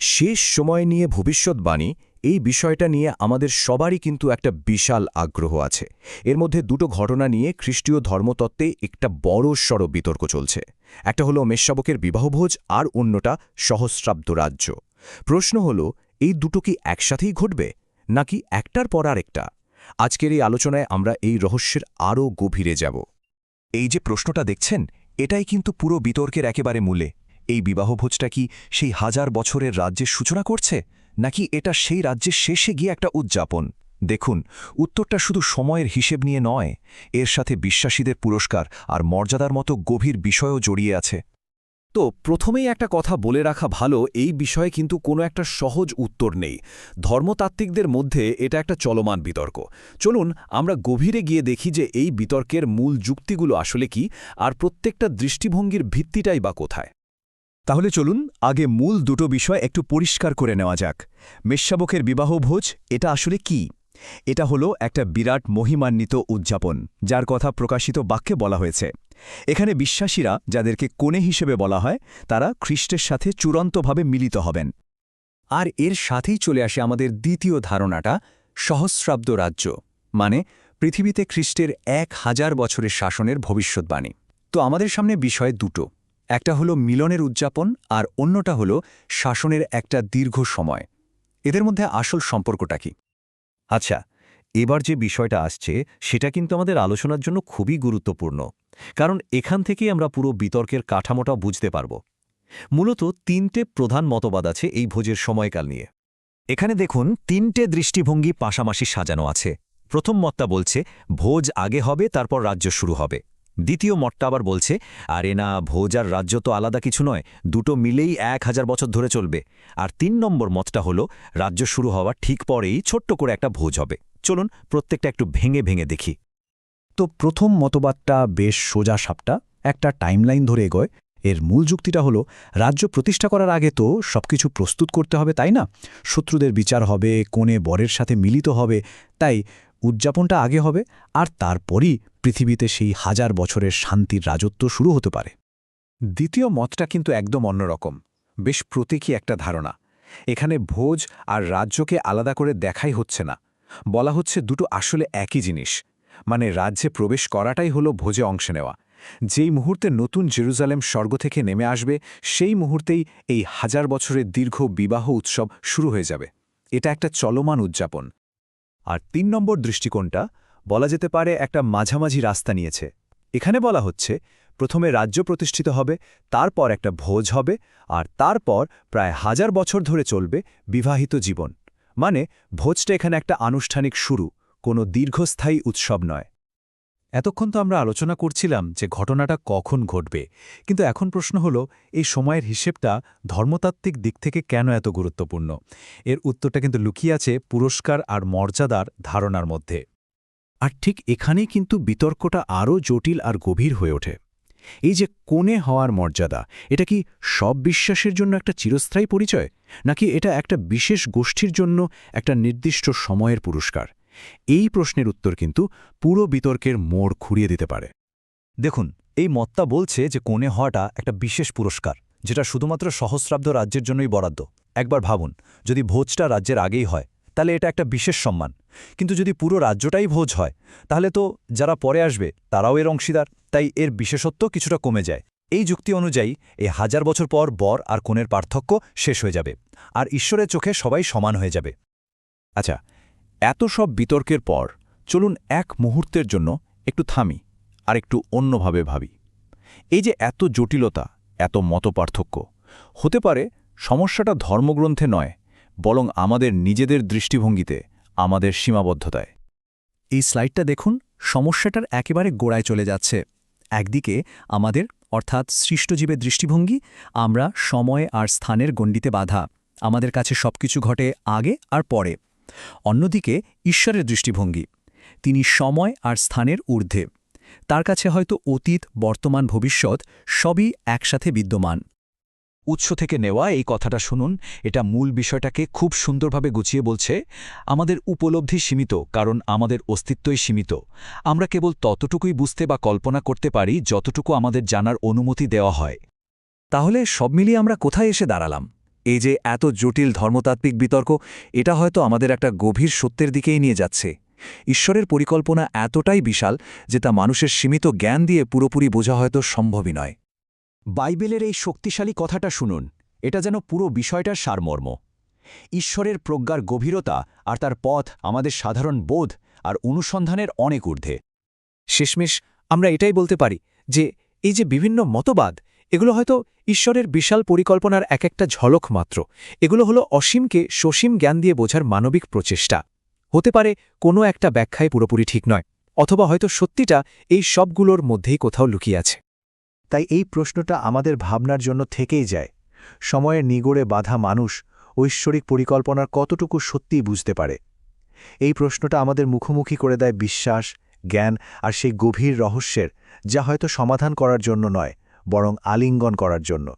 শেষ সময় নিয়ে ভবিষ্যৎবাণী, এই বিষয়টা নিয়ে আমাদের সবারই কিন্তু একটা বিশাল আগ্রহ আছে। এর মধ্যে দুটো ঘটনা নিয়ে খ্রিস্টীয় ধর্মতত্ত্বে একটা বড় সড় বিতর্ক চলছে। একটা হলো মেষশাবকের বিবাহভোজ আর অন্যটা সহস্রাব্দ রাজ্য। প্রশ্ন হলো, এই দুটো কি একসাথেই ঘটবে? নাকি একটার পর আরেকটা? আজকের এই আলোচনায় আমরা এই রহস্যের আরও গভীরে যাব। এই যে প্রশ্নটা দেখছেন, এটাই কিন্তু পুরো বিতর্কের একেবারে মূলে। এই বিবাহভোজটা কি সেই হাজার বছরের রাজ্যের সূচনা করছে? নাকি এটা সেই রাজ্যের শেষে গিয়ে একটা উদযাপন? দেখুন, উত্তরটা শুধু সময়ের হিসেব নিয়ে নয়, এর সাথে বিশ্বাসীদের পুরস্কার আর মর্যাদার মতো গভীর বিষয়ও জড়িয়ে আছে। তো প্রথমেই একটা কথা বলে রাখা ভালো, এই বিষয়ে কিন্তু কোনো একটা সহজ উত্তর নেই। ধর্মতাত্ত্বিকদের মধ্যে এটা একটা চলমান বিতর্ক। চলুন, আমরা গভীরে গিয়ে দেখি যে এই বিতর্কের মূল যুক্তিগুলো আসলে কি আর প্রত্যেকটা দৃষ্টিভঙ্গির ভিত্তিটাই বা কোথায়। তাহলে চলুন আগে মূল দুটো বিষয় একটু পরিষ্কার করে নেওয়া যাক। মেষশাবকের বিবাহভোজ, এটা আসলে কি? এটা হলো একটা বিরাট মহিমান্বিত উদযাপন, যার কথা প্রকাশিত বাক্যে বলা হয়েছে। এখানে বিশ্বাসীরা, যাদেরকে কোণে হিসেবে বলা হয়, তারা খ্রিস্টের সাথে চূড়ান্তভাবে মিলিত হবেন। আর এর সাথেই চলে আসে আমাদের দ্বিতীয় ধারণাটা, সহস্রাব্দ রাজ্য মানে পৃথিবীতে খ্রিস্টের এক হাজার বছরের শাসনের ভবিষ্যৎবাণী। তো আমাদের সামনে বিষয় দুটো। একটা হলো মিলনের উদযাপন আর অন্যটা হলো শাসনের একটা দীর্ঘ সময়। এদের মধ্যে আসল সম্পর্কটা কি? আচ্ছা এবার যে বিষয়টা আসছে, সেটা কিন্তু আমাদের আলোচনার জন্য খুবই গুরুত্বপূর্ণ। কারণ এখান থেকেই আমরা পুরো বিতর্কের কাঠামোটা বুঝতে পারব। মূলত তিনটে প্রধান মতবাদ আছে এই ভোজের সময়কাল নিয়ে। এখানে দেখুন, তিনটে দৃষ্টিভঙ্গি পাশামাশি সাজানো আছে। প্রথম মতটা বলছে, ভোজ আগে হবে, তারপর রাজ্য শুরু হবে। দ্বিতীয় মতটা আবার বলছে, আরে না, ভোজ আর রাজ্য তো আলাদা কিছু নয়, দুটো মিলেই এক হাজার বছর ধরে চলবে। আর তিন নম্বর মতটা হলো, রাজ্য শুরু হওয়ার ঠিক পরেই ছোট্ট করে একটা ভোজ হবে। চলুন প্রত্যেকটা একটু ভেঙে ভেঙে দেখি। তো প্রথম মতবাদটা বেশ সোজা সাপটা, একটা টাইমলাইন ধরে এগোয়। এর মূল যুক্তিটা হলো, রাজ্য প্রতিষ্ঠা করার আগে তো সবকিছু প্রস্তুত করতে হবে, তাই না? শত্রুদের বিচার হবে, কোণে বরের সাথে মিলিত হবে, তাই উদযাপনটা আগে হবে আর তারপরই পৃথিবীতে সেই হাজার বছরের শান্তির রাজত্ব শুরু হতে পারে। দ্বিতীয় মতটা কিন্তু একদম অন্যরকম বেশ প্রতীকী একটা ধারণা। এখানে ভোজ আর রাজ্যকে আলাদা করে দেখাই হচ্ছে না, বলা হচ্ছে দুটো আসলে একই জিনিস মানে রাজ্যে প্রবেশ করাটাই হলো ভোজে অংশ নেওয়া। যেই মুহূর্তে নতুন জেরুজালেম স্বর্গ থেকে নেমে আসবে, সেই মুহূর্তেই এই হাজার বছরের দীর্ঘ বিবাহ উৎসব শুরু হয়ে যাবে। এটা একটা চলমান উদযাপন। আর তিন নম্বর দৃষ্টিকোণটা বলা যেতে পারে একটা মাঝামাঝি রাস্তা নিয়েছে। এখানে বলা হচ্ছে, প্রথমে রাজ্য প্রতিষ্ঠিত হবে, তারপর একটা ভোজ হবে, আর তারপর প্রায় হাজার বছর ধরে চলবে বিবাহিত জীবন। মানে ভোজটা এখানে একটা আনুষ্ঠানিক শুরু, কোনো দীর্ঘস্থায়ী উৎসব নয়। এতক্ষণ তো আমরা আলোচনা করছিলাম যে ঘটনাটা কখন ঘটবে, কিন্তু এখন প্রশ্ন হলো, এই সময়ের হিসেবটা ধর্মতাত্ত্বিক দিক থেকে কেন এত গুরুত্বপূর্ণ? এর উত্তরটা কিন্তু লুকিয়ে আছে পুরস্কার আর মর্যাদার ধারণার মধ্যে। আর ঠিক এখানেই কিন্তু বিতর্কটা আরও জটিল আর গভীর হয়ে ওঠে। এই যে কোণে হওয়ার মর্যাদা, এটা কি সব বিশ্বাসের জন্য একটা চিরস্থায়ী পরিচয়? নাকি এটা একটা বিশেষ গোষ্ঠীর জন্য একটা নির্দিষ্ট সময়ের পুরস্কার? এই প্রশ্নের উত্তর কিন্তু পুরো বিতর্কের মোড় খুঁড়িয়ে দিতে পারে। দেখুন, এই মত্তা বলছে যে কোণে হওয়াটা একটা বিশেষ পুরস্কার, যেটা শুধুমাত্র সহস্রাব্দ রাজ্যের জন্যই বরাদ্দ। একবার ভাবুন, যদি ভোজটা রাজ্যের আগেই হয়, তাহলে এটা একটা বিশেষ সম্মান। কিন্তু যদি পুরো রাজ্যটাই ভোজ হয়, তাহলে তো যারা পরে আসবে, তারাও এর অংশীদার, তাই এর বিশেষত্ব কিছুটা কমে যায়। এই যুক্তি অনুযায়ী, এই হাজার বছর পর বর আর কোণের পার্থক্য শেষ হয়ে যাবে, আর ঈশ্বরের চোখে সবাই সমান হয়ে যাবে। আচ্ছা এত সব বিতর্কের পর চলুন এক মুহূর্তের জন্য একটু থামি আর একটু অন্যভাবে ভাবি। এই যে এত জটিলতা, এত মতপার্থক্য, হতে পারে সমস্যাটা ধর্মগ্রন্থে নয়, বরং আমাদের নিজেদের দৃষ্টিভঙ্গিতে, আমাদের সীমাবদ্ধতায়। এই স্লাইডটা দেখুন, সমস্যাটার একেবারে গোড়ায় চলে যাচ্ছে। একদিকে আমাদের, অর্থাৎ সৃষ্টজীবের দৃষ্টিভঙ্গি, আমরা সময় আর স্থানের গণ্ডিতে বাধা, আমাদের কাছে সবকিছু ঘটে আগে আর পরে। অন্যদিকে ঈশ্বরের দৃষ্টিভঙ্গি। তিনি সময় আর স্থানের ঊর্ধ্বে। তার কাছে হয়তো অতীত, বর্তমান, ভবিষ্যৎ সবই একসাথে বিদ্যমান। উৎস থেকে নেওয়া এই কথাটা শুনুন, এটা মূল বিষয়টাকে খুব সুন্দরভাবে গুছিয়ে বলছে, আমাদের উপলব্ধি সীমিত, কারণ আমাদের অস্তিত্বই সীমিত। আমরা কেবল ততটুকুই বুঝতে বা কল্পনা করতে পারি যতটুকু আমাদের জানার অনুমতি দেওয়া হয়। তাহলে সব মিলিয়ে আমরা কোথায় এসে দাঁড়ালাম? এই যে এত জটিল ধর্মতাত্ত্বিক বিতর্ক, এটা হয়তো আমাদের একটা গভীর সত্যের দিকেই নিয়ে যাচ্ছে। ঈশ্বরের পরিকল্পনা এতটাই বিশাল যে তা মানুষের সীমিত জ্ঞান দিয়ে পুরোপুরি বোঝা হয়তো সম্ভবই নয়। বাইবেলের এই শক্তিশালী কথাটা শুনুন, এটা যেন পুরো বিষয়টার সারমর্ম। ঈশ্বরের প্রজ্ঞার গভীরতা আর তার পথ আমাদের সাধারণ বোধ আর অনুসন্ধানের অনেক ঊর্ধ্বে। শেষমেশ আমরা এটাই বলতে পারি যে, এই যে বিভিন্ন মতবাদ এগুলো হয়তো ঈশ্বরের বিশাল পরিকল্পনার এক একটা ঝলক মাত্র। এগুলো হলো অসীমকে সসীম জ্ঞান দিয়ে বোঝার মানবিক প্রচেষ্টা। হতে পারে কোনো একটা ব্যাখ্যায় পুরোপুরি ঠিক নয়, অথবা হয়তো সত্যিটা এই সবগুলোর মধ্যেই কোথাও লুকিয়ে আছে। তাই এই প্রশ্নটা আমাদের ভাবনার জন্য থেকেই যায়। সময়ের নিগড়ে বাধা মানুষ ঐশ্বরিক পরিকল্পনার কতটুকু সত্যিই বুঝতে পারে? এই প্রশ্নটা আমাদের মুখোমুখি করে দেয় বিশ্বাস, জ্ঞান আর সেই গভীর রহস্যের, যা হয়তো সমাধান করার জন্য নয়। বরং আলিঙ্গন করার জন্য।